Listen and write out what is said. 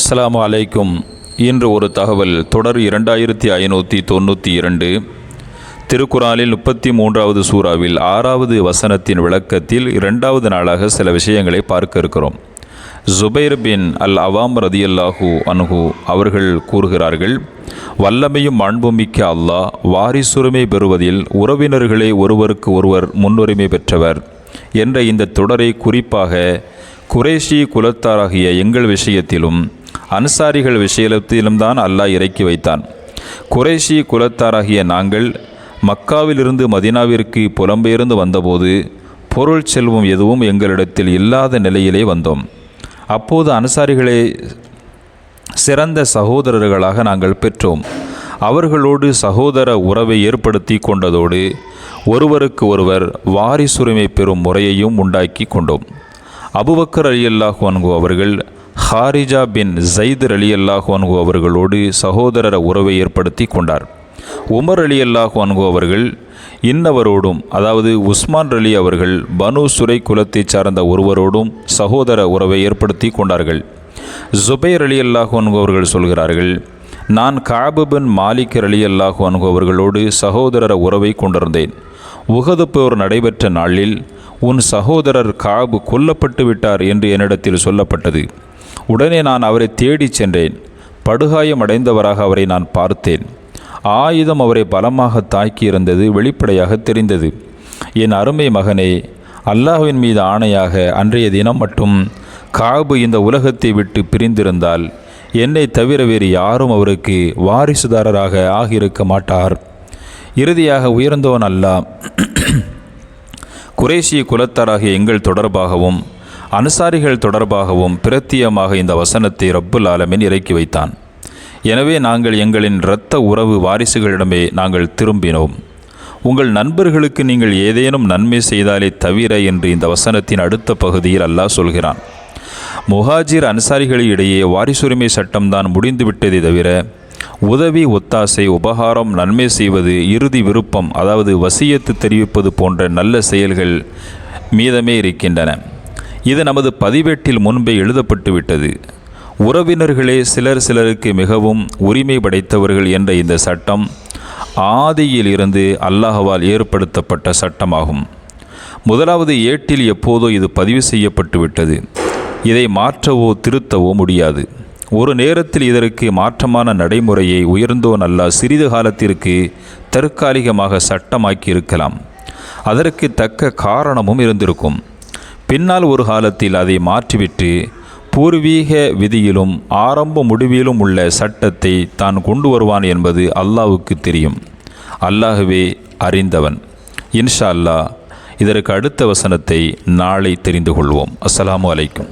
அஸ்ஸலாமு அலைக்கும். இன்று ஒரு தகவல். தொடர் இரண்டாயிரத்தி ஐநூற்றி தொண்ணூற்றி இரண்டு. திருக்குறானில் முப்பத்தி மூன்றாவது சூறாவில் ஆறாவது வசனத்தின் விளக்கத்தில் இரண்டாவது நாளாக சில விஷயங்களை பார்க்க இருக்கிறோம். ஜுபைர் பின் அல் அவாம் ரதியல்லாஹூ அன்ஹு அவர்கள் கூறுகிறார்கள் வல்லமையும் மாண்புமிக்க அல்லாஹ் வாரிசுரிமை பெறுவதில் உறவினர்களே ஒருவருக்கு ஒருவர் முன்னுரிமை பெற்றவர் என்ற இந்த தொடரை குறிப்பாக குரேஷி குலத்தாராகிய எங்கள் விஷயத்திலும் அன்சாரிகள் விஷயத்திலும் தான் அல்லாஹ் இறக்கி வைத்தான். குறைஷி குலத்தாராகிய நாங்கள் மக்காவிலிருந்து மதினாவிற்கு புலம்பெயர்ந்து வந்தபோது பொருள் செல்வம் எதுவும் எங்களிடத்தில் இல்லாத நிலையிலே வந்தோம். அப்போது அனுசாரிகளை சிறந்த சகோதரர்களாக நாங்கள் பெற்றோம். அவர்களோடு சகோதர உறவை ஏற்படுத்தி கொண்டதோடு ஒருவருக்கு ஒருவர் வாரிசுரிமை பெறும் முறையையும் உண்டாக்கி கொண்டோம். அபுபக்கர் அலி அல்லாஹ் அவர்கள் ஹாரிஜா பின் ஜைதர் அலி அல்லாஹ் அன்கு அவர்களோடு சகோதர உறவை ஏற்படுத்தி கொண்டார். உமர் அலி அல்லாஹ் அன்கு அவர்கள் இன்னவரோடும் அதாவது உஸ்மான் அலி அவர்கள் பனு சுரை குலத்தைச் சார்ந்த ஒருவரோடும் சகோதர உறவை ஏற்படுத்தி கொண்டார்கள். ஜுபைர் அலி அல்லாஹ் அன்கு அவர்கள் சொல்கிறார்கள் நான் காபுபின் மாலிக் அலி அல்லாஹ் அன்கு அவர்களோடு சகோதரர உறவை கொண்டிருந்தேன். உகது போர் நடைபெற்ற நாளில் உன் சகோதரர் காபு கொல்லப்பட்டு விட்டார் என்று என்னிடத்தில் சொல்லப்பட்டது. உடனே நான் அவரை தேடிச் சென்றேன். படுகாயம் அடைந்தவராக அவரை நான் பார்த்தேன். ஆயுதம் அவரை பலமாக தாக்கியிருந்தது வெளிப்படையாக தெரிந்தது. என் அருமை மகனே அல்லாஹ்வின் மீது ஆணையாக அன்றைய தினம் மட்டும் காபு இந்த உலகத்தை விட்டு பிரிந்திருந்தால் என்னை தவிர வேறு யாரும் அவருக்கு வாரிசுதாரராக ஆகியிருக்க மாட்டார். இறுதியாக உயர்ந்தவன் அல்லாஹ். குரேஷிய குலத்தாராகிய எங்கள் தொடர்பாகவும் அனுசாரிகள் தொடர்பாகவும் பிரத்தியமாக இந்த வசனத்தை ரப்புல் ஆலமின் இறக்கி வைத்தான். எனவே நாங்கள் எங்களின் இரத்த உறவு வாரிசுகளிடமே நாங்கள் திரும்பினோம். உங்கள் நண்பர்களுக்கு நீங்கள் ஏதேனும் நன்மை செய்தாலே தவிர என்று இந்த வசனத்தின் அடுத்த பகுதியில் அல்லாஹ் சொல்கிறான். முஹாஜிர் அன்சாரிகளிடையே வாரிசுரிமை சட்டம்தான் முடிந்துவிட்டதை தவிர உதவி ஒத்தாசை உபகாரம் நன்மை செய்வது இறுதி விருப்பம் அதாவது வசியத்து தெரிவிப்பது போன்ற நல்ல செயல்கள் மீதமே இருக்கின்றன. இது நமது பதிவேட்டில் முன்பே எழுதப்பட்டு விட்டது. உறவினர்களே சிலர் சிலருக்கு மிகவும் உரிமை படைத்தவர்கள் என்ற இந்த சட்டம் ஆதியில் இருந்து அல்லாஹவால் ஏற்படுத்தப்பட்ட சட்டமாகும். முதலாவது ஏட்டில் எப்போதோ இது பதிவு செய்யப்பட்டு விட்டது. இதை மாற்றவோ திருத்தவோ முடியாது. ஒரு நேரத்தில் இதற்கு மாற்றமான நடைமுறையை உயர்ந்தோன் அல்லாஹ் சிறிது காலத்திற்கு தற்காலிகமாக சட்டமாக்கி இருக்கலாம் அதற்கு தக்க காரணமும் இருந்திருக்கும். பின்னால் ஒரு காலத்தில் அதை மாற்றிவிட்டு பூர்வீக விதியிலும் ஆரம்ப முடிவிலும் உள்ள சட்டத்தை தான் கொண்டு வருவான் என்பது அல்லாவுக்கு தெரியும். அல்லாஹுவே அறிந்தவன். இன்ஷா அல்லாஹ் இதற்கு அடுத்த வசனத்தை நாளை தெரிந்து கொள்வோம். அஸ்ஸலாமு அலைக்கும்.